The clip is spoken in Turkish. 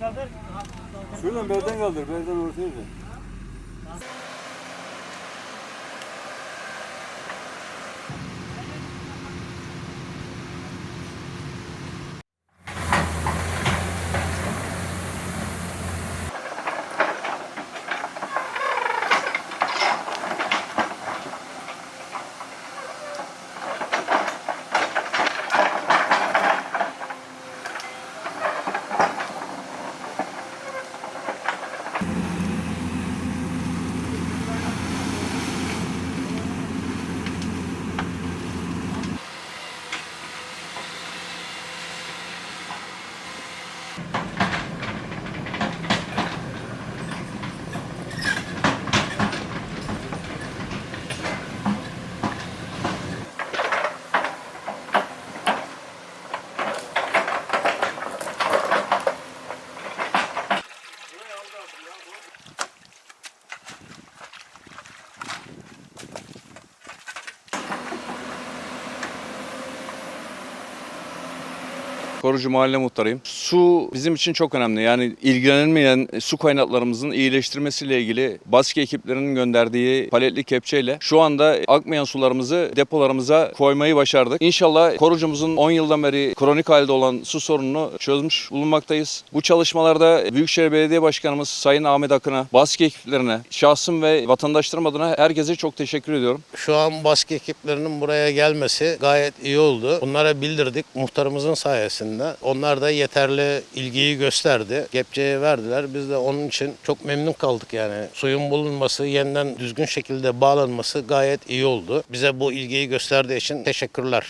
kaldır. Şuradan belden kaldır, belden ortaya da. Korucu Mahalle Muhtarıyım. Su bizim için çok önemli. Yani ilgilenilmeyen su kaynaklarımızın iyileştirmesiyle ilgili baskı ekiplerinin gönderdiği paletli kepçeyle şu anda akmayan sularımızı depolarımıza koymayı başardık. İnşallah korucumuzun 10 yıldan beri kronik halde olan su sorununu çözmüş bulunmaktayız. Bu çalışmalarda Büyükşehir Belediye Başkanımız Sayın Ahmet Akın'a, baskı ekiplerine, şahsım ve vatandaşlarım adına herkese çok teşekkür ediyorum. Şu an baskı ekiplerinin buraya gelmesi gayet iyi oldu. Bunlara bildirdik muhtarımızın sayesinde. Onlar da yeterli ilgiyi gösterdi. Kepçeyi verdiler. Biz de onun için çok memnun kaldık yani. Suyun bulunması, yeniden düzgün şekilde bağlanması gayet iyi oldu. Bize bu ilgiyi gösterdiği için teşekkürler.